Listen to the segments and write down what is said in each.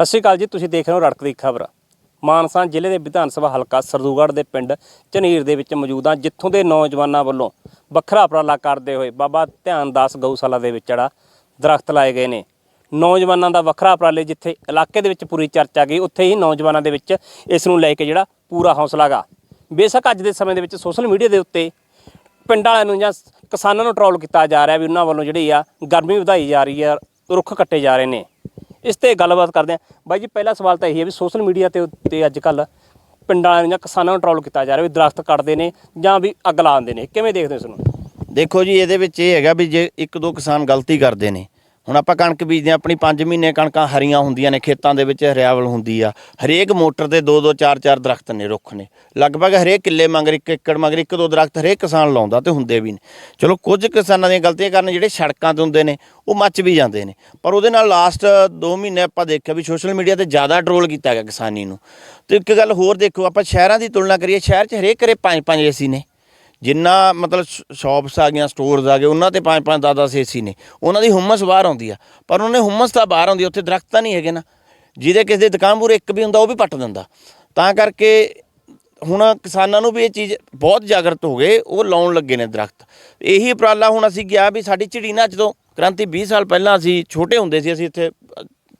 ਸਤਿ ਸ਼੍ਰੀ ਅਕਾਲ ਜੀ, ਤੁਸੀਂ ਦੇਖ ਰਹੇ ਹੋ ਰੜਕ ਦੀ ਖਬਰ। ਮਾਨਸਾ ਜ਼ਿਲ੍ਹੇ ਦੇ ਵਿਧਾਨ ਸਭਾ ਹਲਕਾ ਸਰਦੂਗੜ੍ਹ ਦੇ ਪਿੰਡ ਝਨੀਰ ਦੇ ਵਿੱਚ ਮੌਜੂਦ ਹਾਂ, ਜਿੱਥੋਂ ਦੇ ਨੌਜਵਾਨਾਂ ਵੱਲੋਂ ਵੱਖਰਾ ਉਪਰਾਲਾ ਕਰਦੇ ਹੋਏ ਬਾਬਾ ਧਿਆਨ ਦਾਸ ਗਊਸ਼ਾਲਾ ਦੇ ਵਿੱਚ ਜਿਹੜਾ ਦਰਖਤ ਲਾਏ ਗਏ ਨੇ। ਨੌਜਵਾਨਾਂ ਦਾ ਵੱਖਰਾ ਉਪਰਾਲੇ ਜਿੱਥੇ ਇਲਾਕੇ ਦੇ ਵਿੱਚ ਪੂਰੀ ਚਰਚਾ ਗਈ, ਉੱਥੇ ਹੀ ਨੌਜਵਾਨਾਂ ਦੇ ਵਿੱਚ ਇਸ ਨੂੰ ਲੈ ਕੇ ਜਿਹੜਾ ਪੂਰਾ ਹੌਸਲਾ ਗਾ। ਬੇਸ਼ੱਕ ਅੱਜ ਦੇ ਸਮੇਂ ਦੇ ਵਿੱਚ ਸੋਸ਼ਲ ਮੀਡੀਆ ਦੇ ਉੱਤੇ ਪਿੰਡ ਵਾਲਿਆਂ ਨੂੰ ਜਾਂ ਕਿਸਾਨਾਂ ਨੂੰ ਟਰੋਲ ਕੀਤਾ ਜਾ ਰਿਹਾ ਵੀ ਉਹਨਾਂ ਵੱਲੋਂ ਜਿਹੜੀ ਆ ਗਰਮੀ ਵਧਾਈ ਜਾ ਰਹੀ ਆ, ਰੁੱਖ ਕੱਟੇ ਜਾ ਰਹੇ ਨੇ। ਇਸ ਤੇ ਗੱਲਬਾਤ ਕਰਦੇ ਆ ਬਾਈ ਜੀ, ਪਹਿਲਾ ਸਵਾਲ ਤਾਂ ਇਹ ਹੈ ਵੀ ਸੋਸ਼ਲ ਮੀਡੀਆ ਤੇ ਉੱਤੇ ਅੱਜ ਕੱਲ ਪਿੰਡਾਂ ਵਾਲਿਆਂ ਜਾਂ ਕਿਸਾਨਾਂ ਨੂੰ ਟਰੋਲ ਕੀਤਾ ਜਾ ਰਿਹਾ ਵੀ ਦਰਖਤ ਕੱਟਦੇ ਨੇ ਜਾਂ ਵੀ ਅੱਗ ਲਾਉਂਦੇ ਨੇ। ਕਿਵੇਂ ਦੇਖਦੇ ਹੋ ਇਸ ਨੂੰ? ਦੇਖੋ ਜੀ, ਇਹਦੇ ਵਿੱਚ ਇਹ ਹੈਗਾ ਵੀ ਜੇ ਇੱਕ ਦੋ ਕਿਸਾਨ ਗਲਤੀ ਕਰਦੇ ਨੇ ਹੁਣ ਆਪਾਂ ਕਣਕ ਬੀਜਦੇ ਹਾਂ, ਆਪਣੀ 5 ਮਹੀਨੇ ਕਣਕਾਂ ਹਰੀਆਂ ਹੁੰਦੀਆਂ ਨੇ, ਖੇਤਾਂ ਦੇ ਵਿੱਚ ਹਰਿਆਵਲ ਹੁੰਦੀ ਆ। ਹਰੇਕ ਮੋਟਰ ਦੇ ਦੋ ਦੋ ਚਾਰ ਚਾਰ ਦਰਖਤ ਨੇ ਰੁੱਖ ਨੇ। ਲਗਭਗ ਹਰੇਕ ਕਿੱਲੇ ਮਗਰ ਇੱਕ ਏਕੜ ਮਗਰ ਇੱਕ ਦੋ ਦਰਖਤ ਹਰੇਕ ਕਿਸਾਨ ਲਾਉਂਦਾ ਤੇ ਹੁੰਦੇ ਵੀ ਨੇ। ਚਲੋ, ਕੁਝ ਕਿਸਾਨਾਂ ਦੀਆਂ ਗਲਤੀਆਂ ਕਾਰਨ ਜਿਹੜੇ ਸੜਕਾਂ ਤੇ ਹੁੰਦੇ ਨੇ, ਉਹ ਮੱਚ ਵੀ ਜਾਂਦੇ ਨੇ। ਪਰ ਉਹਦੇ ਨਾਲ ਲਾਸਟ 2 ਮਹੀਨੇ ਆਪਾਂ ਦੇਖਿਆ ਵੀ ਸੋਸ਼ਲ ਮੀਡੀਆ ਤੇ ਜ਼ਿਆਦਾ ਟਰੋਲ ਕੀਤਾ ਗਿਆ ਕਿਸਾਨੀ ਨੂੰ। ਤੇ ਇੱਕ ਗੱਲ ਹੋਰ ਦੇਖੋ, ਆਪਾਂ ਸ਼ਹਿਰਾਂ ਦੀ ਤੁਲਨਾ ਕਰੀਏ, ਸ਼ਹਿਰ 'ਚ ਹਰੇਕ ਘਰੇ ਪੰਜ ਪੰਜ ਏਸੀ ਨੇ। ਜਿੰਨਾ ਮਤਲਬ ਸ਼ਾਪਸ ਆ ਗਈਆਂ ਸਟੋਰਸ ਆ ਗਏ, ਉਹਨਾਂ ਤੇ ਪੰਜ ਪੰਜ 10 10 ਏਸੀ ਨੇ। ਉਹਨਾਂ ਦੀ ਹੁਮਸ ਬਾਹਰ ਆਉਂਦੀ ਆ। ਪਰ ਉਹਨਾਂ ਨੇ ਹੁਮਸ ਤਾਂ ਬਾਹਰ ਆਉਂਦੀ ਉੱਥੇ ਦਰਖਤ ਤਾਂ ਨਹੀਂ ਹੈਗੇ ਨਾ। ਜਿਹਦੇ ਕਿਸੇ ਦੇ ਦੁਕਾਨ ਮੂਹਰੇ ਇੱਕ ਵੀ ਹੁੰਦਾ, ਉਹ ਵੀ ਪੱਟ ਦਿੰਦਾ। ਤਾਂ ਕਰਕੇ ਹੁਣ ਕਿਸਾਨਾਂ ਨੂੰ ਵੀ ਇਹ ਚੀਜ਼ ਬਹੁਤ ਜਾਗਰਤ ਹੋ ਗਏ ਉਹ ਲਾਉਣ ਲੱਗੇ ਨੇ ਦਰਖਤ। ਇਹੀ ਉਪਰਾਲਾ ਹੁਣ ਅਸੀਂ ਗਿਆ ਵੀ ਸਾਡੀ ਝਿੜੀ ਨਾ ਜਦੋਂ ਕ੍ਰਾਂਤੀ 20 ਸਾਲ ਪਹਿਲਾਂ ਅਸੀਂ ਛੋਟੇ ਹੁੰਦੇ ਸੀ, ਅਸੀਂ ਇੱਥੇ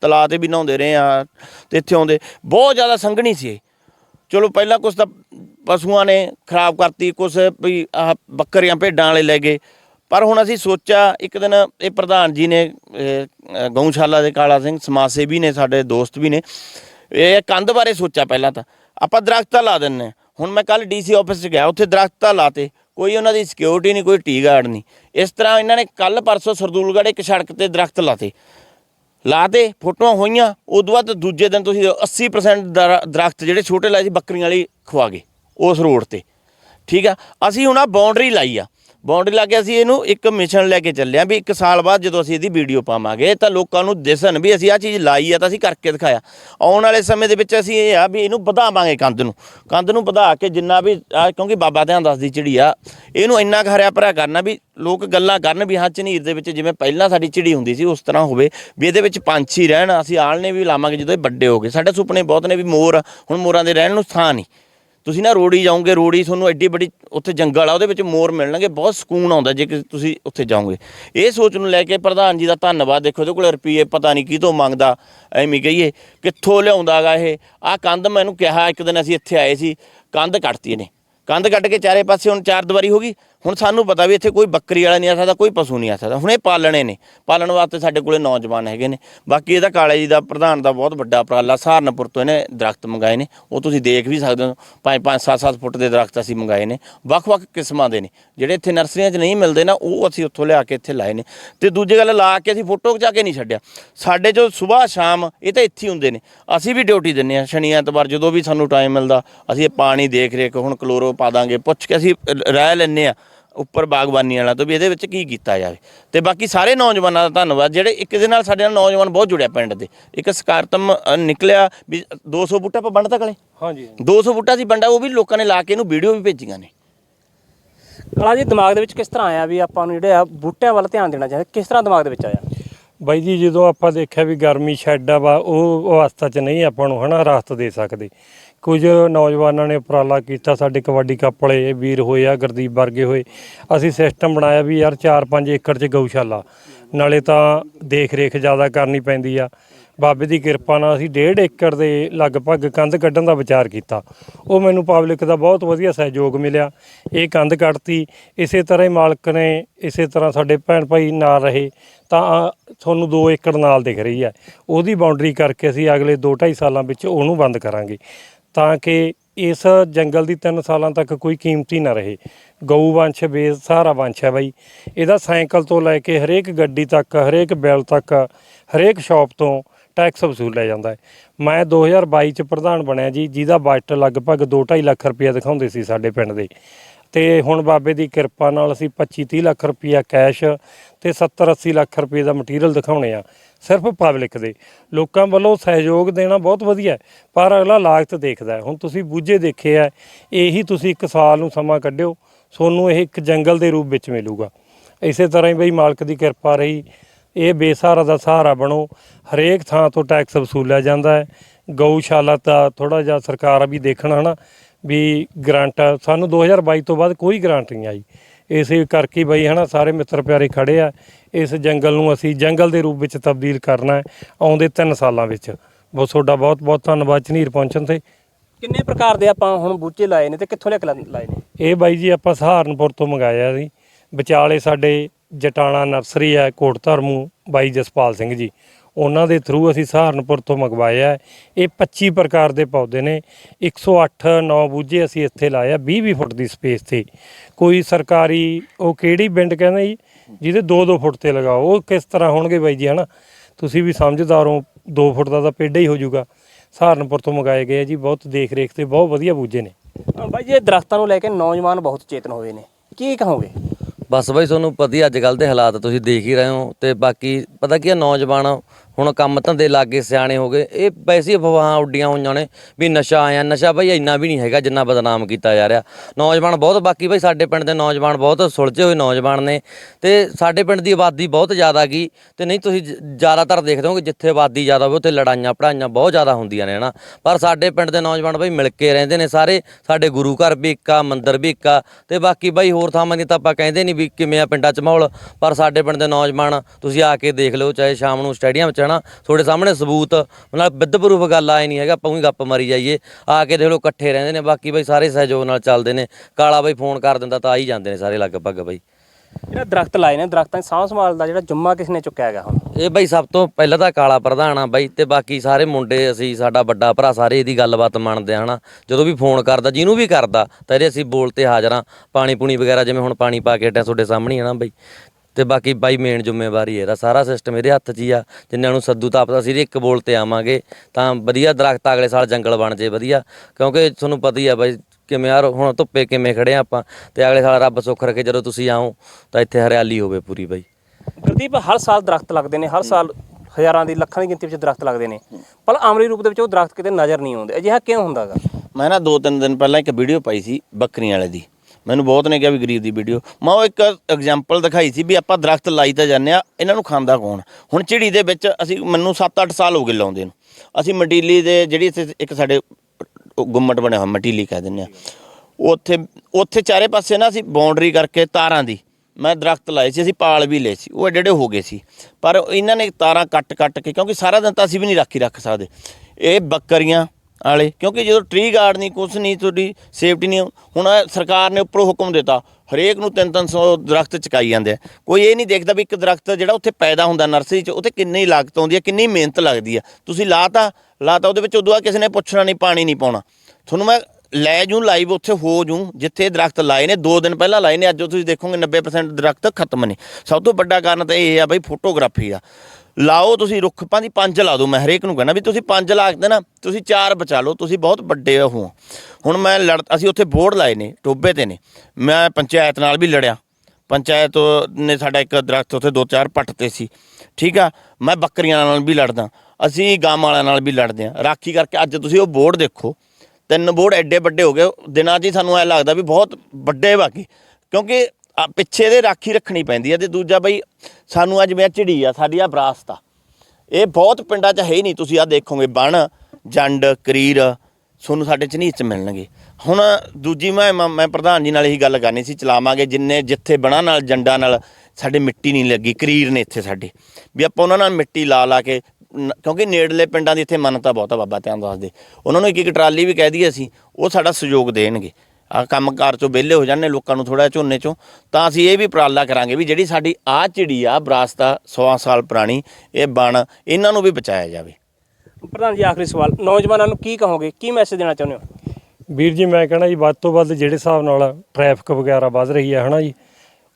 ਤਲਾਅ ਤੇ ਵੀ ਨਹਾਉਂਦੇ ਰਹੇ ਆ ਤੇ ਇੱਥੇ ਆਉਂਦੇ। ਬਹੁਤ ਜ਼ਿਆਦਾ ਸੰਘਣੀ ਸੀ ਚਲੋ ਪਹਿਲਾਂ ਕੁਛ ਤਾਂ ਪਸ਼ੂਆਂ ਨੇ ਖਰਾਬ ਕਰਤੀ ਕੁਛ ਵੀ ਆਹ ਬੱਕਰੀਆਂ ਭੇਡਾਂ ਵਾਲੇ ਲੈ ਗਏ। ਪਰ ਹੁਣ ਅਸੀਂ ਸੋਚਿਆ ਇੱਕ ਦਿਨ ਇਹ ਪ੍ਰਧਾਨ ਜੀ ਨੇ ਅਹ, ਗਊਸ਼ਾਲਾ ਦੇ ਕਾਲਾ ਸਿੰਘ ਸਮਾਜ ਸੇਵੀ ਨੇ ਸਾਡੇ ਦੋਸਤ ਵੀ ਨੇ ਇਹ ਕੰਧ ਬਾਰੇ ਸੋਚਿਆ ਪਹਿਲਾਂ ਤਾਂ। ਆਪਾਂ ਦਰਖਤਾਂ ਲਾ ਦਿੰਨੇ ਹਾਂ। ਹੁਣ ਮੈਂ ਕੱਲ ਡੀਸੀ ਆਫਿਸ 'ਚ ਗਿਆ ਉੱਥੇ ਦਰਖਤਾਂ ਲਾਤੇ। ਕੋਈ ਉਹਨਾਂ ਦੀ ਸਿਕਿਉਰਿਟੀ ਨਹੀਂ ਕੋਈ ਟੀ ਗਾਰਡ ਨਹੀਂ। ਇਸ ਤਰ੍ਹਾਂ ਇਹਨਾਂ ਨੇ ਕੱਲ ਪਰਸੋਂ ਸਰਦੂਲਗੜ੍ਹ ਇੱਕ ਸੜਕ ਤੇ ਦਰਖਤ ਲਾਤੇ। ਲਾਤੇ ਫੋਟੋਆਂ ਹੋਈਆਂ ਉਦੋਂ ਬਾਅਦ ਦੂਜੇ ਦਿਨ ਤੁਸੀਂ 80% ਦਰ- ਦਰਖਤ ਜਿਹੜੇ ਛੋਟੇ ਲਾਏ ਸੀ, ਬੱਕਰੀਆਂ ਵਾਲੀ ਖਵਾ ਗਏ ਉਸ ਰੋਡ ਤੇ। ਠੀਕ ਆ? ਅਸੀਂ ਹੁਣ ਆ ਬਾਉਂਡਰੀ ਲਾਈ ਆ। ਬਾਉਂਡਰੀ ਲਾ ਕੇ ਅਸੀਂ ਇਹਨੂੰ ਇੱਕ ਮਿਸ਼ਨ ਲੈ ਕੇ ਚੱਲਿਆ ਵੀ ਇੱਕ ਸਾਲ ਬਾਅਦ ਜਦੋਂ ਅਸੀਂ ਇਹਦੀ ਵੀਡੀਓ ਪਾਵਾਂਗੇ ਤਾਂ ਲੋਕਾਂ ਨੂੰ ਦਿਸਣ ਵੀ ਅਸੀਂ ਆ ਚੀਜ਼ ਲਾਈ ਆ ਤਾਂ ਅਸੀਂ ਕਰਕੇ ਦਿਖਾਇਆ। ਆਉਣ ਵਾਲੇ ਸਮੇਂ ਦੇ ਵਿੱਚ ਅਸੀਂ ਇਹ ਆ ਵੀ ਇਹਨੂੰ ਵਧਾਵਾਂਗੇ ਕੰਧ ਨੂੰ। ਕੰਧ ਨੂੰ ਵਧਾ ਕੇ ਜਿੰਨਾ ਵੀ ਆ, ਕਿਉਂਕਿ ਬਾਬਾ ਧਿਆਨ ਦੱਸਦੀ ਚਿੜੀ ਆ, ਇਹਨੂੰ ਇੰਨਾ ਕੁ ਹਰਿਆ ਭਰਿਆ ਕਰਨਾ ਵੀ ਲੋਕ ਗੱਲਾਂ ਕਰਨ ਵੀ ਹਾਂ, ਝਨੀਰ ਦੇ ਵਿੱਚ ਜਿਵੇਂ ਪਹਿਲਾਂ ਸਾਡੀ ਚਿੜੀ ਹੁੰਦੀ ਸੀ ਉਸ ਤਰ੍ਹਾਂ ਹੋਵੇ ਵੀ ਇਹਦੇ ਵਿੱਚ ਪੰਛੀ ਰਹਿਣ, ਅਸੀਂ ਆਲਣੇ ਵੀ ਲਾਵਾਂਗੇ ਜਦੋਂ ਇਹ ਵੱਡੇ ਹੋ ਗਏ। ਸਾਡੇ ਸੁਪਨੇ ਬਹੁਤ ਨੇ ਵੀ ਮੋਰ, ਹੁਣ ਮੋਰਾਂ ਦੇ ਰਹਿਣ ਨੂੰ ਥਾਂ ਨਹੀਂ। ਤੁਸੀਂ ਨਾ ਰੋੜੀ ਜਾਓਗੇ, ਰੋੜੀ ਤੁਹਾਨੂੰ ਐਡੀ ਵੱਡੀ ਉੱਥੇ ਜੰਗਲ ਆ, ਉਹਦੇ ਵਿੱਚ ਮੋਰ ਮਿਲਣਗੇ, ਬਹੁਤ ਸਕੂਨ ਆਉਂਦਾ ਜੇ ਤੁਸੀਂ ਉੱਥੇ ਜਾਓਗੇ। ਇਹ ਸੋਚ ਨੂੰ ਲੈ ਕੇ ਪ੍ਰਧਾਨ ਜੀ ਦਾ ਧੰਨਵਾਦ, ਦੇਖੋ ਉਹਦੇ ਕੋਲ ਰੁਪਈਏ ਪਤਾ ਨਹੀਂ ਕਿਤੋਂ ਮੰਗਦਾ, ਐਵੇਂ ਕਹੀਏ, ਕਿੱਥੋਂ ਲਿਆਉਂਦਾਗਾ ਇਹ? ਆਹ ਕੰਧ ਮੈਨੂੰ ਕਿਹਾ, ਇੱਕ ਦਿਨ ਅਸੀਂ ਇੱਥੇ ਆਏ ਸੀ, ਕੰਧ ਕੱਟਤੀ ਇਹਨੇ। ਕੰਧ ਕੱਟ ਕੇ ਚਾਰੇ ਪਾਸੇ ਹੁਣ ਚਾਰ ਦੀਵਾਰੀ ਹੋ ਗਈ ਹੁਣ ਸਾਨੂੰ ਪਤਾ ਵੀ ਇੱਥੇ ਕੋਈ ਬੱਕਰੀ ਵਾਲਾ ਨਹੀਂ ਆ ਸਕਦਾ, ਕੋਈ ਪਸ਼ੂ ਨਹੀਂ ਆ ਸਕਦਾ। ਹੁਣ ਇਹ ਪਾਲਣੇ ਨੇ। ਪਾਲਣ ਵਾਸਤੇ ਸਾਡੇ ਕੋਲੇ ਨੌਜਵਾਨ ਹੈਗੇ ਨੇ। ਬਾਕੀ ਇਹਦਾ ਕਾਲੇ ਜੀ ਦਾ ਪ੍ਰਧਾਨ ਦਾ ਬਹੁਤ ਵੱਡਾ ਉਪਰਾਲਾ, ਸਹਾਰਨਪੁਰ ਤੋਂ ਇਹਨੇ ਦਰਖਤ ਮੰਗਾਏ ਨੇ। ਉਹ ਤੁਸੀਂ ਦੇਖ ਵੀ ਸਕਦੇ ਹੋ, ਪੰਜ ਪੰਜ, ਸੱਤ ਸੱਤ ਫੁੱਟ ਦੇ ਦਰਖਤ ਅਸੀਂ ਮੰਗਾਏ ਨੇ। ਵੱਖ-ਵੱਖ ਕਿਸਮਾਂ ਦੇ ਨੇ। ਜਿਹੜੇ ਇੱਥੇ ਨਰਸਰੀਆਂ 'ਚ ਨਹੀਂ ਮਿਲਦੇ ਨਾ, ਉਹ ਅਸੀਂ ਉੱਥੋਂ ਲਿਆ ਕੇ ਇੱਥੇ ਲਾਏ ਨੇ। ਤੇ ਦੂਜੀ ਗੱਲ, ਲਾ ਕੇ ਅਸੀਂ ਫੋਟੋ ਖਿਚਾ ਕੇ ਨਹੀਂ ਛੱਡਿਆ। ਸਾਡੇ ਜੋ ਸਵੇਰ ਸ਼ਾਮ ਇਹ ਤਾਂ ਇੱਥੇ ਹੀ ਹੁੰਦੇ ਨੇ। ਅਸੀਂ ਵੀ ਡਿਊਟੀ ਦਿੰਨੇ ਆ ਸ਼ਨੀ, ਐਤਵਾਰ ਜਦੋਂ ਵੀ ਸਾਨੂੰ ਟਾਈਮ ਮਿਲਦਾ, ਅਸੀਂ ਇਹ ਪਾਣੀ ਦੇਖ ਰੇਖ ਹੁਣ ਕਲੋਰੋ ਪਾ ਦਾਂਗੇ, ਪੁੱਛ ਕੇ ਅਸੀਂ ਰਹਿ ਲੈਂਦੇ ਆ ਉੱਪਰ ਬਾਗਬਾਨੀ ਵਾਲਾ ਤੋਂ ਵੀ ਇਹਦੇ ਵਿੱਚ ਕੀ ਕੀਤਾ ਜਾਵੇ। ਤੇ ਬਾਕੀ ਸਾਰੇ ਨੌਜਵਾਨਾਂ ਦਾ ਧੰਨਵਾਦ ਜਿਹੜੇ ਇੱਕ ਦੇ ਨਾਲ ਸਾਡੇ ਨਾਲ ਨੌਜਵਾਨ ਬਹੁਤ ਜੁੜਿਆ ਪਿੰਡ ਦੇ। ਇੱਕ ਸਕਾਰਤਮ ਨਿਕਲਿਆ ਵੀ 200 ਬੂਟਾ ਆਪਾਂ ਵੰਡਤਾ ਕਲੇ? ਹਾਂਜੀ 200 ਬੂਟਾ ਸੀ ਵੰਡਾ ਉਹ ਵੀ ਲੋਕਾਂ ਨੇ ਲਾ ਕੇ ਇਹਨੂੰ ਵੀਡੀਓ ਵੀ ਭੇਜੀਆਂ ਨੇ। ਕਲਾ ਜੀ ਦਿਮਾਗ ਦੇ ਵਿੱਚ ਕਿਸ ਤਰ੍ਹਾਂ ਆਇਆ ਵੀ ਆਪਾਂ ਨੂੰ ਜਿਹੜੇ ਆ ਬੂਟਿਆਂ ਵੱਲ ਧਿਆਨ ਦੇਣਾ ਚਾਹੀਦਾ? ਕਿਸ ਤਰ੍ਹਾਂ ਦਿਮਾਗ ਦੇ ਵਿੱਚ ਆਇਆ? ਬਾਈ ਜੀ ਜਦੋਂ ਆਪਾਂ ਦੇਖਿਆ ਵੀ ਗਰਮੀ ਸ਼ੈੱਡ ਆ ਵਾ ਉਹ ਅਵਸਥਾ 'ਚ ਨਹੀਂ ਆਪਾਂ ਨੂੰ ਹਨਾ ਰਾਹਤ ਦੇ ਸਕਦੇ। ਕੁਝ ਨੌਜਵਾਨਾਂ ਨੇ ਉਪਰਾਲਾ ਕੀਤਾ। ਸਾਡੇ ਕਬੱਡੀ ਕੱਪ ਵਾਲੇ ਵੀਰ ਹੋਏ ਆ, ਗੁਰਦੀਪ ਵਰਗੇ ਹੋਏ। ਅਸੀਂ ਸਿਸਟਮ ਬਣਾਇਆ ਵੀ ਯਾਰ 4-5 ਏਕੜ 'ਚ ਗਊਸ਼ਾਲਾ। ਨਾਲੇ ਤਾਂ ਦੇਖ ਰੇਖ ਜ਼ਿਆਦਾ ਕਰਨੀ ਪੈਂਦੀ ਆ। ਬਾਬੇ ਦੀ ਕਿਰਪਾ ਨਾਲ ਅਸੀਂ 1.5 ਏਕੜ ਦੇ ਲਗਭਗ ਕੰਧ ਕੱਢਣ ਦਾ ਵਿਚਾਰ ਕੀਤਾ। ਉਹ ਮੈਨੂੰ ਪਬਲਿਕ ਦਾ ਬਹੁਤ ਵਧੀਆ ਸਹਿਯੋਗ ਮਿਲਿਆ। ਇਹ ਕੰਧ ਕੱਢਤੀ। ਇਸੇ ਤਰ੍ਹਾਂ ਹੀ ਮਾਲਕ ਨੇ ਇਸੇ ਤਰ੍ਹਾਂ ਸਾਡੇ ਭੈਣ ਭਾਈ ਨਾਲ ਰਹੇ। ਤਾਂ ਤੁਹਾਨੂੰ 2 ਏਕੜ ਨਾਲ ਦਿਖ ਰਹੀ ਹੈ ਉਹਦੀ ਬਾਉਂਡਰੀ ਕਰਕੇ ਅਸੀਂ ਅਗਲੇ 2-2.5 ਸਾਲਾਂ ਵਿੱਚ ਉਹਨੂੰ ਬੰਦ ਕਰਾਂਗੇ। ਤਾਂ ਕਿ ਇਸ ਜੰਗਲ ਦੀ 3 ਸਾਲਾਂ ਤੱਕ ਕੋਈ ਕੀਮਤੀ ਨਾ ਰਹੇ। ਗਊ ਵੰਸ਼ ਬੇਸਹਾਰਾ ਵੰਸ਼ ਹੈ ਬਾਈ। ਇਹਦਾ ਸਾਈਕਲ ਤੋਂ ਲੈ ਕੇ ਹਰੇਕ ਗੱਡੀ ਤੱਕ, ਹਰੇਕ ਬਿੱਲ ਤੱਕ, ਹਰੇਕ ਸ਼ਾਪ ਤੋਂ ਟੈਕਸ ਵਸੂਲਿਆ ਜਾਂਦਾ ਹੈ। ਮੈਂ 2022 ਚ ਪ੍ਰਧਾਨ ਬਣਿਆ ਜੀ, ਜਿਹਦਾ ਬਜਟ ਲਗਭਗ 2.5 ਲੱਖ ਰੁਪਏ ਦਿਖਾਉਂਦੇ ਸੀ ਸਾਡੇ ਪਿੰਡ ਦੇ। ਤੇ ਹੁਣ ਬਾਬੇ ਦੀ ਕਿਰਪਾ ਨਾਲ ਅਸੀਂ 25-30 ਲੱਖ ਰੁਪਇਆ ਕੈਸ਼ ਤੇ 70-80 ਲੱਖ ਰੁਪਏ ਦਾ ਮਟੀਰੀਅਲ ਦਿਖਾਉਣੇ ਆ। ਸਿਰਫ ਪਬਲਿਕ ਦੇ। ਲੋਕਾਂ ਵੱਲੋਂ ਸਹਿਯੋਗ ਦੇਣਾ ਬਹੁਤ ਵਧੀਆ ਹੈ, ਪਰ ਅਗਲਾ ਲਾਗਤ ਦੇਖਦਾ ਹੈ। ਹੁਣ ਤੁਸੀਂ ਬੂਝੇ ਦੇਖੇ ਆ, ਇਹੀ ਤੁਸੀਂ ਇੱਕ ਸਾਲ ਨੂੰ ਸਮਾਂ ਕੱਢਿਓ ਤੁਹਾਨੂੰ ਇਹ ਇੱਕ ਜੰਗਲ ਦੇ ਰੂਪ ਵਿੱਚ ਮਿਲੂਗਾ। ਇਸੇ ਤਰ੍ਹਾਂ ਹੀ ਬਈ ਮਾਲਕ ਦੀ ਕਿਰਪਾ ਰਹੀ, ਇਹ ਬੇਸਹਾਰਾ ਦਾ ਸਹਾਰਾ ਬਣੋ। ਹਰੇਕ ਥਾਂ ਤੋਂ ਟੈਕਸ ਵਸੂਲਿਆ ਜਾਂਦਾ ਹੈ। ਗਊਸ਼ਾਲਾ ਦਾ ਥੋੜਾ ਜਿਹਾ ਸਰਕਾਰ ਵੀ ਦੇਖਣ ਹਨਾ, ਵੀ ਗ੍ਰਾਂਟ, ਸਾਨੂੰ 2022 ਤੋਂ ਬਾਅਦ ਕੋਈ ਗ੍ਰਾਂਟ ਨਹੀਂ ਆਈ। ਇਸੇ ਕਰਕੇ ਬਈ ਹਨਾ ਸਾਰੇ ਮਿੱਤਰ ਪਿਆਰੇ ਖੜੇ ਆ। ਇਸ ਜੰਗਲ ਨੂੰ ਅਸੀਂ ਜੰਗਲ ਦੇ ਰੂਪ ਵਿੱਚ ਤਬਦੀਲ ਕਰਨਾ ਹੈ ਆਉਂਦੇ 3 ਸਾਲਾਂ ਵਿੱਚ। ਬਹੁਤ ਤੁਹਾਡਾ ਬਹੁਤ ਬਹੁਤ ਧੰਨਵਾਦ ਝਨੀਰ ਪਹੁੰਚਣ ਤੇ। ਕਿੰਨੇ ਪ੍ਰਕਾਰ ਦੇ ਆਪਾਂ ਹੁਣ ਬੂਟੇ ਲਾਏ ਨੇ ਤੇ ਕਿੱਥੋਂ ਲੈ ਕੇ ਲਾ- ਲਾਏ ਨੇ? ਇਹ ਬਾਈ ਜੀ ਆਪਾਂ ਸਹਾਰਨਪੁਰ ਤੋਂ ਮੰਗਾਇਆ ਸੀ। ਵਿਚਾਲੇ ਸਾਡੇ ਜਟਾਣਾ ਨਰਸਰੀ ਹੈ ਕੋਟ ਧਰਮੂ ਬਾਈ ਜਸਪਾਲ ਸਿੰਘ ਜੀ। ਉਹਨਾਂ ਦੇ ਥਰੂ ਅਸੀਂ ਸਹਾਰਨਪੁਰ ਤੋਂ ਮੰਗਵਾਇਆ ਹੈ। ਇਹ 25 ਪ੍ਰਕਾਰ ਦੇ ਪੌਦੇ ਨੇ। 108 9 ਬੂਝੇ ਅਸੀਂ ਇੱਥੇ ਲਾਇਆ 20 20 ਫੁੱਟ ਦੀ ਸਪੇਸ ਤੇ। ਕੋਈ ਸਰਕਾਰੀ ਉਹ ਕਿਹੜੀ ਬਿੰਡ ਕਹਿੰਦੇ ਜੀ? ਜਿਹਦੇ 2 2 ਫੁੱਟ ਤੇ ਲਗਾਓ। ਉਹ ਕਿਸ ਤਰ੍ਹਾਂ ਹੋਣਗੇ ਬਾਈ ਜੀ ਹਨਾ? ਤੁਸੀਂ ਵੀ ਸਮਝਦਾਰ ਹੋ 2 ਫੁੱਟ ਦਾ ਤਾਂ ਪੇਡਾ ਹੀ ਹੋ ਜਾਊਗਾ। ਸਹਾਰਨਪੁਰ ਤੋਂ ਮੰਗਾਏ ਗਏ ਆ ਜੀ ਬਹੁਤ ਦੇਖ ਰੇਖ ਤੇ ਬਹੁਤ ਵਧੀਆ ਬੂਝੇ ਨੇ। ਬਾਈ ਜੀ ਇਹ ਦਰਖਤਾਂ ਨੂੰ ਲੈ ਕੇ ਨੌਜਵਾਨ ਬਹੁਤ ਚੇਤਨ ਹੋਏ ਨੇ। ਕੀ ਕਹੋਗੇ? ਬਸ ਬਈ ਤੁਹਾਨੂੰ ਪਤਾ ਹੀ ਅੱਜ ਕੱਲ ਦੇ ਹਾਲਾਤ ਤੁਸੀਂ ਦੇਖ ਹੀ ਰਹੇ ਹੋ ਤੇ ਬਾਕੀ ਪਤਾ ਕੀ ਹੈ ਨੌਜਵਾਨ ਹੁਣ ਕੰਮ ਧੰਦੇ ਲਾਗੇ ਸਿਆਣੇ ਹੋ ਗਏ, ਇਹ ਵੈਸੇ ਅਫਵਾਹਾਂ ਉੱਡੀਆਂ ਹੋਈਆਂ ਨੇ ਵੀ ਨਸ਼ਾ ਆਇਆ, ਨਸ਼ਾ ਬਈ ਇੰਨਾ ਵੀ ਨਹੀਂ ਹੈਗਾ ਜਿੰਨਾ ਬਦਨਾਮ ਕੀਤਾ ਜਾ ਰਿਹਾ। ਨੌਜਵਾਨ ਬਹੁਤ, ਬਾਕੀ ਬਈ ਸਾਡੇ ਪਿੰਡ ਦੇ ਨੌਜਵਾਨ ਬਹੁਤ ਸੁਲਝੇ ਹੋਏ ਨੌਜਵਾਨ ਨੇ ਤੇ ਸਾਡੇ ਪਿੰਡ ਦੀ ਆਬਾਦੀ ਬਹੁਤ ਜ਼ਿਆਦਾ ਗਈ ਤੇ ਨਹੀਂ ਤੁਸੀਂ ਜ਼ਿਆਦਾਤਰ ਦੇਖਦੇ ਹੋ ਕਿ ਜਿੱਥੇ ਆਬਾਦੀ ਜ਼ਿਆਦਾ ਹੋਵੇ ਉੱਥੇ ਲੜਾਈਆਂ ਪੜਾਈਆਂ ਬਹੁਤ ਜ਼ਿਆਦਾ ਹੁੰਦੀਆਂ ਨੇ, ਹਨਾ। ਪਰ ਸਾਡੇ ਪਿੰਡ ਦੇ ਨੌਜਵਾਨ ਬਈ ਮਿਲ ਕੇ ਰਹਿੰਦੇ ਨੇ ਸਾਰੇ, ਸਾਡੇ ਗੁਰੂ ਘਰ ਵੀ ਇੱਕ ਆ, ਮੰਦਿਰ ਵੀ ਇੱਕ ਆ, ਤੇ ਬਾਕੀ ਬਈ ਹੋਰ ਥਾਵਾਂ ਦੀ ਤਾਂ ਆਪਾਂ ਕਹਿੰਦੇ ਨਹੀਂ ਵੀ ਕਿਵੇਂ ਆ ਪਿੰਡਾਂ 'ਚ ਮਾਹੌਲ, ਪਰ ਸਾਡੇ ਪਿੰਡ ਦੇ ਨੌਜਵਾਨ ਤੁਸੀਂ ਆ ਕੇ ਦੇਖ ਲਓ, ਚਾਹੇ ਸ਼ਾਮ ਨੂੰ ਸਟੇਡੀਅਮ 'ਚ ਹਨਾ? ਤੁਹਾਡੇ ਸਾਹਮਣੇ ਸਬੂਤ ਨਾਲ ਵਿਦ ਪ੍ਰੂਫ ਗੱਲ ਆਏ ਨਹੀਂ ਹੈਗਾ ਆਪਾਂ ਵੀ ਗੱਪ ਮਾਰੀ ਜਾਈਏ। ਆ ਕੇ ਦੇਖ ਲਓ ਇਕੱਠੇ ਰਹਿੰਦੇ ਨੇ ਬਾਕੀ ਬਈ ਸਾਰੇ ਸਹਿਯੋਗ ਨਾਲ ਚੱਲਦੇ ਨੇ। ਕਾਲਾ ਬਈ ਫੋਨ ਕਰ ਦਿੰਦਾ ਤਾਂ ਆ ਹੀ ਜਾਂਦੇ ਨੇ ਸਾਰੇ ਲਗਭਗ ਬਈ। ਜਿਹੜਾ ਦਰਖਤ ਲਾਏ ਨੇ ਦਰਖਤਾਂ ਦੀ ਸਾਂਭ ਸੰਭਾਲ ਦਾ ਜਿਹੜਾ ਜੁੰਮਾ ਕਿਸ ਨੇ ਚੁੱਕਿਆ ਹੈਗਾ ਹੁਣ? ਇਹ ਬਈ ਸਭ ਤੋਂ ਪਹਿਲਾਂ ਤਾਂ ਕਾਲਾ ਪ੍ਰਧਾਨ ਆ ਬਾਈ ਤੇ ਬਾਕੀ ਸਾਰੇ ਮੁੰਡੇ ਅਸੀਂ ਸਾਡਾ ਵੱਡਾ ਭਰਾ ਸਾਰੇ ਇਹਦੀ ਗੱਲਬਾਤ ਮੰਨਦੇ ਆ ਹਨਾ? ਜਦੋਂ ਵੀ ਫੋਨ ਕਰਦਾ ਜਿਹਨੂੰ ਵੀ ਕਰਦਾ ਤਾਂ ਇਹਦੇ ਅਸੀਂ ਬੋਲ ਤੇ ਹਾਜ਼ਰ ਪਾਣੀ ਪੂਣੀ ਵਗੈਰਾ ਜਿਵੇਂ ਹੁਣ ਪਾਣੀ ਪਾ ਕੇ ਹਟਿਆ ਤੁਹਾਡੇ ਸਾਹਮਣੇ ਹੀ ਆ ਨਾ ਬਾਈ। ਤੇ ਬਾਕੀ ਬਾਈ ਮੇਨ ਜ਼ਿੰਮੇਵਾਰੀ ਇਹਦਾ। ਸਾਰਾ ਸਿਸਟਮ ਇਹਦੇ ਹੱਥ 'ਚ ਹੀ ਆ। ਜਿੰਨਾਂ ਨੂੰ ਸੱਦੂ ਤਾਂ ਆਪਾਂ ਅਸੀਂ ਇੱਕ ਬੋਲ ਤੇ ਆਵਾਂਗੇ। ਤਾਂ ਵਧੀਆ ਦਰਖਤ ਅਗਲੇ ਸਾਲ ਜੰਗਲ ਬਣ ਜੇ ਵਧੀਆ। ਕਿਉਂਕਿ ਤੁਹਾਨੂੰ ਪਤਾ ਹੀ ਆ ਬਾਈ ਕਿਵੇਂ ਯਾਰ ਹੁਣ ਧੁੱਪੇ ਕਿਵੇਂ ਖੜੇ ਆ ਆਪਾਂ। ਤੇ ਅਗਲੇ ਸਾਲ ਰੱਬ ਸੁੱਖ ਰੱਖੇ ਜਦੋਂ ਤੁਸੀਂ ਆਓ ਤਾਂ ਇੱਥੇ ਹਰਿਆਲੀ ਹੋਵੇ ਪੂਰੀ ਬਾਈ। ਗੁਰਦੀਪ ਹਰ ਸਾਲ ਦਰਖਤ ਲੱਗਦੇ ਨੇ। ਹਰ ਸਾਲ ਹਜ਼ਾਰਾਂ ਦੀ ਲੱਖਾਂ ਦੀ ਗਿਣਤੀ ਵਿੱਚ ਦਰਖਤ ਲੱਗਦੇ ਨੇ। ਪਰ ਆਮਰੀ ਰੂਪ ਦੇ ਵਿੱਚ ਉਹ ਦਰਖਤ ਕਿਤੇ ਨਜ਼ਰ ਨਹੀਂ ਆਉਂਦੇ। ਅਜਿਹਾ ਕਿਉਂ ਹੁੰਦਾਗਾ? ਮੈਂ ਨਾ ਦੋ ਤਿੰਨ ਦਿਨ ਪਹਿਲਾਂ ਇੱਕ ਵੀਡੀਓ ਪਾਈ ਸੀ ਬੱਕਰੀਆਂ ਵਾਲੇ ਦੀ। ਮੈਨੂੰ ਬਹੁਤ ਨੇ ਕਿਹਾ ਵੀ ਗਰੀਬ ਦੀ ਵੀਡੀਓ। ਮੈਂ ਉਹ ਇੱਕ ਐਗਜ਼ਾਮਪਲ ਦਿਖਾਈ ਸੀ ਵੀ ਆਪਾਂ ਦਰਖਤ ਲਾਈ ਤਾਂ ਜਾਂਦੇ ਆ ਇਹਨਾਂ ਨੂੰ ਖਾਂਦਾ ਕੌਣ? ਹੁਣ ਝਿੜੀ ਦੇ ਵਿੱਚ ਅਸੀਂ, ਮੈਨੂੰ 7-8 ਸਾਲ ਹੋ ਗਏ ਲਾਉਂਦੇ ਨੂੰ। ਅਸੀਂ ਮਟੀਲੀ ਦੇ ਜਿਹੜੀ ਇੱਥੇ ਇੱਕ ਸਾਡੇ ਗੁੰਮਟ ਬਣਿਆ ਹੋਇਆ, ਮਟੀਲੀ ਕਹਿ ਦਿੰਦੇ ਆ ਉੱਥੇ ਉੱਥੇ ਚਾਰੇ ਪਾਸੇ ਨਾ ਅਸੀਂ ਬਾਉਂਡਰੀ ਕਰਕੇ ਤਾਰਾਂ ਦੀ, ਮੈਂ ਦਰਖਤ ਲਾਏ ਸੀ, ਅਸੀਂ ਪਾਲ ਵੀ ਲਏ ਸੀ, ਉਹ ਐਡੇ ਐਡੇ ਹੋ ਗਏ ਸੀ। ਪਰ ਇਹਨਾਂ ਨੇ ਤਾਰਾਂ ਕੱਟ ਕੱਟ ਕੇ, ਕਿਉਂਕਿ ਸਾਰਾ ਦਿਨ ਤਾਂ ਅਸੀਂ ਵੀ ਨਹੀਂ ਰਾਖੀ ਰੱਖ ਸਕਦੇ। ਇਹ ਬੱਕਰੀਆਂ ਵਾਲੇ, ਕਿਉਂਕਿ ਜਦੋਂ ਟ੍ਰੀ ਗਾਰਡ ਨਹੀਂ ਕੁਛ ਨਹੀਂ ਤੁਹਾਡੀ ਸੇਫਟੀ ਨਹੀਂ ਹੁਣ ਸਰਕਾਰ ਨੇ ਉੱਪਰੋਂ ਹੁਕਮ ਦਿੱਤਾ, ਹਰੇਕ ਨੂੰ 3-300 ਦਰਖਤ ਚਕਾਈ ਜਾਂਦੇ ਆ। ਕੋਈ ਇਹ ਨਹੀਂ ਦੇਖਦਾ ਵੀ ਇੱਕ ਦਰਖਤ ਜਿਹੜਾ ਉੱਥੇ ਪੈਦਾ ਹੁੰਦਾ ਨਰਸਰੀ 'ਚ, ਉੱਥੇ ਕਿੰਨੀ ਲਾਗਤ ਆਉਂਦੀ ਹੈ ਕਿੰਨੀ ਮਿਹਨਤ ਲੱਗਦੀ ਹੈ ਤੁਸੀਂ ਲਾਤਾ ਲਾਤਾ ਉਹਦੇ ਵਿੱਚ ਉਦੋਂ ਆ ਕਿਸੇ ਨੇ ਪੁੱਛਣਾ ਨਹੀਂ ਪਾਣੀ ਨਹੀਂ ਪਾਉਣਾ। ਤੁਹਾਨੂੰ ਮੈਂ ਲੈ ਜੂ ਲਾਈਵ ਉੱਥੇ, ਹੋ ਜੂ ਜਿੱਥੇ ਦਰਖਤ ਲਾਏ ਨੇ 2 ਦਿਨ ਪਹਿਲਾਂ ਲਾਏ ਨੇ, ਅੱਜ ਤੁਸੀਂ ਦੇਖੋਗੇ 90% ਦਰਖਤ ਖਤਮ ਨੇ। ਸਭ ਤੋਂ ਵੱਡਾ ਕਾਰਨ ਤਾਂ ਇਹ ਆ ਬਈ ਫੋਟੋਗ੍ਰਾਫੀ ਆ। ਲਾਓ ਤੁਸੀਂ ਰੁੱਖ ਭਾਂਦੀ ਪੰਜ ਲਾ ਦਿਓ, ਮੈਂ ਹਰੇਕ ਨੂੰ ਕਹਿੰਦਾ ਵੀ ਤੁਸੀਂ ਪੰਜ ਲਾ ਲਾਖਦੇ ਨਾ, ਤੁਸੀਂ ਚਾਰ ਬਚਾ ਲਓ, ਤੁਸੀਂ ਬਹੁਤ ਵੱਡੇ ਹੋ। ਹੁਣ ਮੈਂ ਲੜ, ਅਸੀਂ ਉੱਥੇ ਬੋਰਡ ਲਾਏ ਨੇ ਟੋਬੇ ਤੇ ਨੇ। ਮੈਂ ਪੰਚਾਇਤ ਨਾਲ ਵੀ ਲੜਿਆ। ਪੰਚਾਇਤ ਨੇ ਸਾਡਾ ਇੱਕ ਦਰਖਤ ਉੱਥੇ ਦੋ ਚਾਰ ਪੱਟਤੇ ਸੀ। ਠੀਕ ਆ? ਮੈਂ ਬੱਕਰੀਆਂ ਨਾਲ ਵੀ ਲੜਦਾ। ਅਸੀਂ ਗਾਂ ਵਾਲਿਆਂ ਨਾਲ ਵੀ ਲੜਦੇ ਆ। ਰਾਖੀ ਕਰਕੇ ਅੱਜ ਤੁਸੀਂ ਉਹ ਬੋਰਡ ਦੇਖੋ। ਤਿੰਨ ਬੋਰਡ ਐਡੇ ਵੱਡੇ ਹੋ ਗਏ। ਦਿਨਾਂ 'ਚ ਹੀ ਸਾਨੂੰ ਐ ਲੱਗਦਾ ਵੀ ਬਹੁਤ ਵੱਡੇ ਬਾਕੀ ਕਿਉਂਕਿ ਪਿੱਛੇ ਦੇ ਰਾਖੀ ਰੱਖਣੀ ਪੈਂਦੀ ਹੈ ਤੇ ਦੂਜਾ ਬਈ ਸਾਨੂੰ ਅੱਜ ਮੈਂ ਝਿੜੀ ਆ, ਸਾਡੀ ਆ ਵਿਰਾਸਤ ਆ। ਇਹ ਬਹੁਤ ਪਿੰਡਾਂ 'ਚ ਹੈ ਹੀ ਨਹੀਂ, ਤੁਸੀਂ ਆ ਦੇਖੋਗੇ, ਬਣ, ਜੰਡ, ਕਰੀਰ, ਤੁਹਾਨੂੰ ਸਾਡੇ ਝਨੀਰ 'ਚ ਮਿਲਣਗੇ। ਹੁਣ ਦੂਜੀ ਮੈਂ, ਮੈਂ- ਮੈਂ ਪ੍ਰਧਾਨ ਜੀ ਨਾਲ ਇਹੀ ਗੱਲ ਕਰਨੀ ਸੀ, ਚਲਾਵਾਂਗੇ ਜਿੰਨੇ ਜਿੱਥੇ ਬਣਾ ਨਾਲ, ਜੰਡਾਂ ਨਾਲ, ਸਾਡੇ ਮਿੱਟੀ ਨਹੀਂ ਲੱਗੀ, ਕਰੀਰ ਨੇ ਇੱਥੇ ਸਾਡੇ। ਵੀ ਆਪਾਂ ਉਹਨਾਂ ਨਾਲ ਮਿੱਟੀ ਲਾ ਲਾ ਕੇ, ਨ- ਕਿਉਂਕਿ ਨੇੜਲੇ ਪਿੰਡਾਂ ਦੀ ਇੱਥੇ ਮੰਨਤਾ ਬਹੁਤ ਆ, ਬਾਬਾ ਧਿਆਨ ਦੱਸਦੇ ਉਹਨਾਂ ਨੂੰ ਇੱਕ ਇੱਕ ਟਰਾਲੀ ਵੀ ਕਹਿ ਦਈਏ ਅਸੀਂ, ਉਹ ਸਾਡਾ ਸਹਿਯੋਗ ਦੇਣਗੇ। ਆ ਕੰਮਕਾਰ ਚੋਂ ਵਿਹਲੇ ਹੋ ਜਾਂਦੇ ਲੋਕਾਂ ਨੂੰ ਥੋੜਾ ਝੋਨੇ ਚੋਂ। ਤਾਂ ਅਸੀਂ ਇਹ ਵੀ ਉਪਰਾਲਾ ਕਰਾਂਗੇ ਵੀ ਜਿਹੜੀ ਸਾਡੀ ਆ ਚਿੜੀ ਆ ਵਿਰਾਸਤ ਆ 100 ਸਾਲ ਪੁਰਾਣੀ ਇਹ ਬਣ ਇਹਨਾਂ ਨੂੰ ਵੀ ਬਚਾਇਆ ਜਾਵੇ। ਪ੍ਰਧਾਨ ਜੀ ਆਖਰੀ ਸਵਾਲ ਨੌਜਵਾਨਾਂ ਨੂੰ ਕੀ ਕਹੋਗੇ? ਕੀ ਮੈਸੇਜ ਦੇਣਾ ਚਾਹੁੰਦੇ ਹੋ? ਵੀਰ ਜੀ ਮੈਂ ਕਹਿਣਾ ਜੀ ਵੱਧ ਤੋਂ ਵੱਧ ਜਿਹੜੇ ਹਿਸਾਬ ਨਾਲ ਟ੍ਰੈਫਿਕ ਵਗੈਰਾ ਵੱਧ ਰਹੀ ਹੈ ਹਨਾ ਜੀ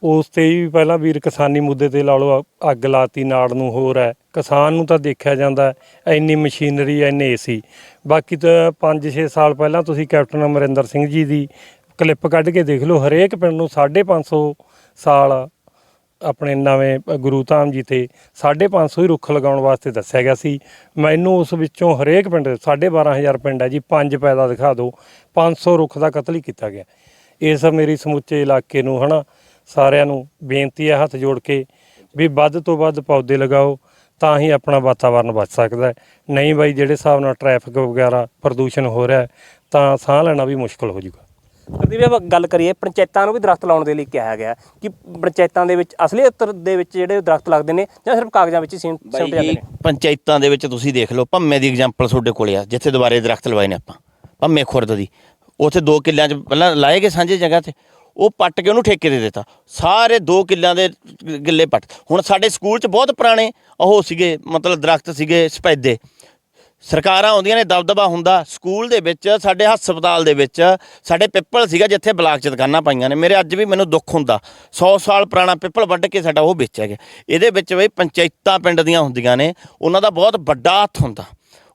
ਉਸ ਤੇ ਵੀ ਪਹਿਲਾਂ ਵੀਰ ਕਿਸਾਨੀ ਮੁੱਦੇ ਤੇ ਲਾ ਲਓ ਅ- ਅੱਗ ਲਾਤੀ ਨਾੜ ਨੂੰ ਹੋਰ ਹੈ। ਕਿਸਾਨ ਨੂੰ ਤਾਂ ਦੇਖਿਆ ਜਾਂਦਾ ਹੈ, ਇੰਨੀ ਮਸ਼ੀਨਰੀ ਇੰਨੇ ਏਸੀ। ਬਾਕੀ ਤਾਂ 5-6 ਸਾਲ ਪਹਿਲਾਂ ਤੁਸੀਂ ਕੈਪਟਨ ਅਮਰਿੰਦਰ ਸਿੰਘ ਜੀ ਦੀ ਕਲਿੱਪ ਕੱਢ ਕੇ ਦੇਖ ਲਓ ਹਰੇਕ ਪਿੰਡ ਨੂੰ 550 ਸਾਲ ਆਪਣੇ ਨਵੇਂ ਗੁਰੂ ਧਾਮ ਜੀ ਤੇ 550 ਹੀ ਰੁੱਖ ਲਗਾਉਣ ਵਾਸਤੇ ਦੱਸਿਆ ਗਿਆ ਸੀ। ਮੈਨੂੰ ਉਸ ਵਿੱਚੋਂ ਹਰੇਕ ਪਿੰਡ 12500 ਪਿੰਡ ਹੈ ਜੀ ਪੰਜ ਪੈਦਾ ਦਿਖਾ ਦਿਓ। 500 ਰੁੱਖ ਦਾ ਕਤਲ ਹੀ ਕੀਤਾ ਗਿਆ। ਇਸ ਮੇਰੀ ਸਮੁੱਚੇ ਇਲਾਕੇ ਨੂੰ ਹਨਾ ਸਾਰਿਆਂ ਨੂੰ ਬੇਨਤੀ ਹੈ ਹੱਥ ਜੋੜ ਕੇ ਵੀ ਵੱਧ ਤੋਂ ਵੱਧ ਪੌਦੇ ਲਗਾਓ ਤਾਂ ਹੀ ਆਪਣਾ ਵਾਤਾਵਰਨ ਬਚ ਸਕਦਾ ਹੈ। ਨਹੀਂ ਬਾਈ ਜਿਹੜੇ ਹਿਸਾਬ ਨਾਲ ਟ੍ਰੈਫਿਕ ਵਗੈਰਾ ਪ੍ਰਦੂਸ਼ਣ ਹੋ ਰਿਹਾ ਤਾਂ ਸਾਹ ਲੈਣਾ ਵੀ ਮੁਸ਼ਕਲ ਹੋ ਜਾਊਗਾ। ਪ੍ਰਦੀਪ ਜੀ ਆਪਾਂ ਗੱਲ ਕਰੀਏ ਪੰਚਾਇਤਾਂ ਨੂੰ ਵੀ ਦਰਖਤ ਲਾਉਣ ਦੇ ਲਈ ਕਿਹਾ ਗਿਆ ਕਿ ਪੰਚਾਇਤਾਂ ਦੇ ਵਿੱਚ ਅਸਲੀ ਉੱਤਰ ਦੇ ਵਿੱਚ ਜਿਹੜੇ ਦਰਖਤ ਲੱਗਦੇ ਨੇ ਜਾਂ ਸਿਰਫ ਕਾਗਜ਼ਾਂ ਵਿੱਚ ਹੀ ਸੀਮ- ਬਾਈ ਸਿਮਟ ਜਾਂਦੇ ਜੀ ਨੇ? ਪੰਚਾਇਤਾਂ ਦੇ ਵਿੱਚ ਤੁਸੀਂ ਦੇਖ ਲਓ ਭੰਮੇ ਦੀ ਐਗਜ਼ਾਮਪਲ ਤੁਹਾਡੇ ਕੋਲੇ ਆ ਜਿੱਥੇ ਦੁਬਾਰੇ ਦਰਖਤ ਲਵਾਏ ਨੇ ਆਪਾਂ ਭੰਮੇ ਖੁਰਦ ਦੀ। ਉੱਥੇ 2 ਕਿੱਲਿਆਂ 'ਚ ਪਹਿਲਾਂ ਲਾਏ ਗਏ ਸਾਂਝੇ ਜਗ੍ਹਾ ਤੇ ਉਹ ਪੱਟ ਕੇ ਉਹਨੂੰ ਠੇਕੇ ਦੇ ਦਿੱਤਾ। ਸਾਰੇ 2 ਕਿੱਲਿਆਂ ਦੇ ਗਿੱਲੇ ਪੱਟ। ਹੁਣ ਸਾਡੇ ਸਕੂਲ 'ਚ ਬਹੁਤ ਪੁਰਾਣੇ ਉਹ ਸੀਗੇ, ਮਤਲਬ ਦਰਖਤ ਸੀਗੇ, ਸਪੈਦੇ। ਸਰਕਾਰਾਂ ਆਉਂਦੀਆਂ ਨੇ, ਦਬਦਬਾ ਹੁੰਦਾ। ਸਕੂਲ ਦੇ ਵਿੱਚ, ਸਾਡੇ ਹਸਪਤਾਲ ਦੇ ਵਿੱਚ, ਸਾਡੇ ਪਿੱਪਲ ਸੀਗਾ ਜਿੱਥੇ ਬਲਾਕ 'ਚ ਦੁਕਾਨਾਂ ਪਾਈਆਂ ਨੇ। ਮੇਰੇ ਅੱਜ ਵੀ ਮੈਨੂੰ ਦੁੱਖ ਹੁੰਦਾ। 100 ਸਾਲ ਪੁਰਾਣਾ ਪਿੱਪਲ ਵੱਢ ਕੇ ਸਾਡਾ ਉਹ ਵੇਚਿਆ ਗਿਆ। ਇਹਦੇ ਵਿੱਚ ਬਈ ਪੰਚਾਇਤਾਂ ਪਿੰਡ ਦੀਆਂ ਹੁੰਦੀਆਂ ਨੇ। ਉਹਨਾਂ ਦਾ ਬਹੁਤ ਵੱਡਾ ਹੱਥ ਹੁੰਦਾ।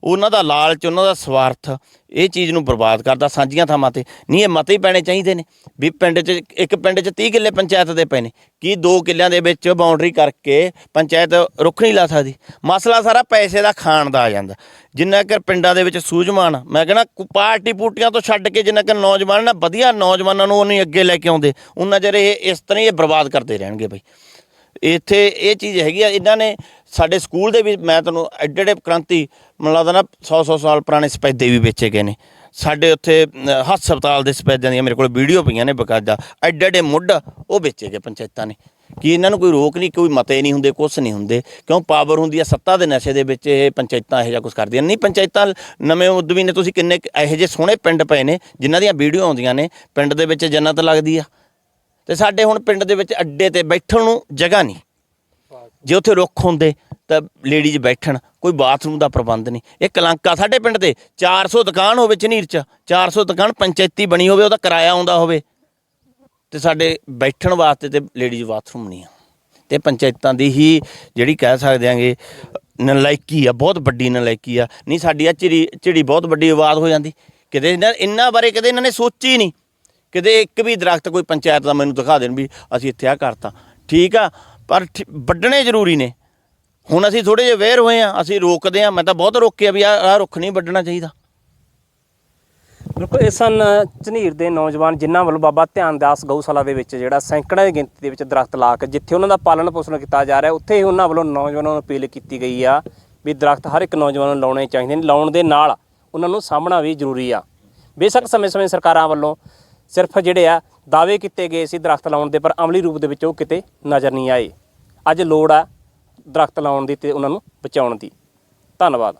ਉਹਨਾਂ ਦਾ ਲਾਲਚ, ਉਹਨਾਂ ਦਾ ਸਵਾਰਥ ਇਹ ਚੀਜ਼ ਨੂੰ ਬਰਬਾਦ ਕਰਦਾ ਸਾਂਝੀਆਂ ਥਾਵਾਂ ਤੇ। ਨਹੀਂ, ਇਹ ਮਤੇ ਹੀ ਪੈਣੇ ਚਾਹੀਦੇ ਨੇ ਵੀ ਪਿੰਡ 'ਚ ਇੱਕ ਪਿੰਡ 'ਚ 30 ਕਿੱਲੇ ਪੰਚਾਇਤ ਦੇ ਪਏ ਨੇ। ਕੀ ਦੋ ਕਿੱਲਿਆਂ ਦੇ ਵਿੱਚ ਬਾਉਂਡਰੀ ਕਰਕੇ ਪੰਚਾਇਤ ਰੁੱਖ ਨਹੀਂ ਲਾ ਸਕਦੀ? ਮਸਲਾ ਸਾਰਾ ਪੈਸੇ ਦਾ ਖਾਣ ਦਾ ਆ ਜਾਂਦਾ। ਜਿੰਨਾ ਕਿ ਪਿੰਡਾਂ ਦੇ ਵਿੱਚ ਸੂਝਵਾਨ, ਮੈਂ ਕਹਿੰਦਾ ਕੁ- ਪਾਰਟੀ ਪੂਟੀਆਂ ਤੋਂ ਛੱਡ ਕੇ ਜਿੰਨਾ ਕਿ ਨੌਜਵਾਨ ਨਾ ਵਧੀਆ ਨੌਜਵਾਨਾਂ ਨੂੰ ਉਹਨੂੰ ਅੱਗੇ ਲੈ ਕੇ ਆਉਂਦੇ। ਉਹਨਾਂ ਚਿਰ ਇਹ ਇਸ ਤਰ੍ਹਾਂ ਹੀ ਇਹ ਬਰਬਾਦ ਕਰਦੇ ਰਹਿਣਗੇ ਬਈ। ਇੱਥੇ ਇਹ ਚੀਜ਼ ਹੈਗੀ ਆ, ਇਹਨਾਂ ਨੇ ਸਾਡੇ ਸਕੂਲ ਦੇ ਵੀ, ਮੈਂ ਤੁਹਾਨੂੰ ਐਡੇ ਐਡੇ ਕ੍ਰਾਂਤੀ, ਮੈਨੂੰ ਲੱਗਦਾ ਨਾ 100 100 ਸਾਲ ਪੁਰਾਣੇ ਸਪੈਦੇ ਵੀ ਵੇਚੇ ਗਏ ਨੇ। ਸਾਡੇ ਉੱਥੇ ਹਸਪਤਾਲ ਦੇ ਸਪੈਦਿਆਂ ਦੀਆਂ ਮੇਰੇ ਕੋਲ ਵੀਡੀਓ ਪਈਆਂ ਨੇ ਬਕਾਇਦਾ, ਐਡੇ ਐਡੇ ਮੁੱਢ ਉਹ ਵੇਚੇ ਗਏ ਪੰਚਾਇਤਾਂ ਨੇ। ਕਿ ਇਹਨਾਂ ਨੂੰ ਕੋਈ ਰੋਕ ਨਹੀਂ, ਕੋਈ ਮਤੇ ਨਹੀਂ ਹੁੰਦੇ, ਕੁਛ ਨਹੀਂ ਹੁੰਦੇ। ਕਿਉਂ ਪਾਵਰ ਹੁੰਦੀ ਆ ਸੱਤਾ ਦੇ ਨਸ਼ੇ ਦੇ ਵਿੱਚ ਇਹ ਪੰਚਾਇਤਾਂ ਇਹੋ ਜਿਹਾ ਕੁਝ ਕਰਦੀਆਂ ਨਹੀਂ, ਪੰਚਾਇਤਾਂ ਨਵੇਂ ਉਦਮੀ ਨੇ, ਤੁਸੀਂ ਕਿੰਨੇ ਕੁ ਇਹੋ ਜਿਹੇ ਸੋਹਣੇ ਪਿੰਡ ਪਏ ਨੇ, ਜਿਨ੍ਹਾਂ ਦੀਆਂ ਵੀਡੀਓ ਆਉਂਦੀਆਂ ਨੇ, ਪਿੰਡ ਦੇ ਵਿੱਚ ਜੰਨਤ ਲੱਗਦੀ ਆ। ਤੇ ਸਾਡੇ ਹੁਣ ਪਿੰਡ ਦੇ ਵਿੱਚ ਅੱਡੇ ਤੇ ਬੈਠਣ ਨੂੰ ਜਗ੍ਹਾ ਨਹੀਂ। ਜੇ ਉੱਥੇ ਰੁੱਖ ਹੁੰਦੇ ਤਾਂ ਲੇਡੀਜ਼ ਬੈਠਣ, ਕੋਈ ਬਾਥਰੂਮ ਦਾ ਪ੍ਰਬੰਧ ਨਹੀਂ। ਇਹ ਕਲੰਕਾ ਸਾਡੇ ਪਿੰਡ ਤੇ 400 ਦੁਕਾਨ ਹੋਵੇ ਝਨੀਰ ਚ 400 ਦੁਕਾਨ ਪੰਚਾਇਤੀ ਬਣੀ ਹੋਵੇ, ਉਹਦਾ ਕਿਰਾਇਆ ਆਉਂਦਾ ਹੋਵੇ। ਤੇ ਸਾਡੇ ਬੈਠਣ ਵਾਸਤੇ ਤੇ ਲੇਡੀਜ਼ ਬਾਥਰੂਮ ਨਹੀਂ ਆ। ਤੇ ਪੰਚਾਇਤਾਂ ਦੀ ਹੀ ਜਿਹੜੀ ਕਹਿ ਸਕਦੇ ਆਂਗੇ, ਨਲਾਇਕੀ ਆ, ਬਹੁਤ ਵੱਡੀ ਨਲਾਇਕੀ ਆ। ਨਹੀਂ, ਸਾਡੀ ਆ ਚਿੜੀ ਚਿੜੀ ਬਹੁਤ ਵੱਡੀ ਆਵਾਜ਼ ਹੋ ਜਾਂਦੀ। ਕਿਤੇ ਇਹਨਾਂ ਇਹਨਾਂ ਬਾਰੇ ਕਦੇ ਇਹਨਾਂ ਨੇ ਸੋਚੀ ਨਹੀਂ। ਕਿਤੇ ਇੱਕ ਵੀ ਦਰਖਤ ਕੋਈ ਪੰਚਾਇਤ ਦਾ ਮੈਨੂੰ ਦਿਖਾ ਦੇਣ ਵੀ ਅਸੀਂ ਇੱਥੇ ਆ ਕਰਤਾ। ਠੀਕ ਆ, ਪਰ ਠੀ- ਵੱਢਣੇ ਜ਼ਰੂਰੀ ਨੇ। ਹੁਣ ਅਸੀਂ ਥੋੜੇ ਜਿਹਾ ਅਵੇਅਰ ਹੋਏ ਆ, ਅਸੀਂ ਰੋਕਦੇ ਆ, ਮੈਂ ਤਾਂ ਬਹੁਤ ਰੋਕਿਆ ਵੀ ਆ ਆਹ ਰੁੱਖ ਨਹੀਂ ਵੱਢਣਾ ਚਾਹੀਦਾ। ਬਿਲਕੁਲ ਇਸ ਸਨ ਝਨੀਰ ਦੇ ਨੌਜਵਾਨ ਜਿਨ੍ਹਾਂ ਵੱਲੋਂ ਬਾਬਾ ਧਿਆਨਦਾਸ ਗਊਸ਼ਾਲਾ ਦੇ ਵਿੱਚ ਜਿਹੜਾ ਸੈਂਕੜਾਂ ਦੀ ਗਿਣਤੀ ਦੇ ਵਿੱਚ ਦਰਖਤ ਲਾ ਕੇ ਜਿੱਥੇ ਉਹਨਾਂ ਦਾ ਪਾਲਣ ਪੋਸ਼ਣ ਕੀਤਾ ਜਾ ਰਿਹਾ, ਉੱਥੇ ਹੀ ਉਹਨਾਂ ਵੱਲੋਂ ਨੌਜਵਾਨਾਂ ਨੂੰ ਅਪੀਲ ਕੀਤੀ ਗਈ ਆ ਵੀ ਦਰਖਤ ਹਰ ਇੱਕ ਨੌਜਵਾਨ ਨੂੰ ਲਾਉਣੇ ਚਾਹੀਦੇ ਨੇ, ਲਾਉਣ ਦੇ ਨਾਲ ਉਹਨਾਂ ਨੂੰ ਸਾਂਭਣਾ ਵੀ ਜ਼ਰੂਰੀ ਆ। ਬੇਸ਼ੱਕ ਸਮੇਂ-ਸਮੇਂ ਸਰਕਾਰਾਂ ਵੱਲੋਂ ਸਿਰਫ ਜਿਹੜੇ ਆ ਦਾਅਵੇ ਕੀਤੇ ਗਏ ਸੀ ਦਰਖਤ ਲਾਉਣ ਦੇ, ਪਰ ਅਮਲੀ ਰੂਪ ਦੇ ਵਿੱਚ ਉਹ ਕਿਤੇ ਨਜ਼ਰ ਨਹੀਂ ਆਏ। ਅੱਜ ਲੋੜ ਆ ਦਰਖਤ ਲਾਉਣ ਦੀ ਤੇ ਉਹਨਾਂ ਨੂੰ ਬਚਾਉਣ ਦੀ। ਧੰਨਵਾਦ।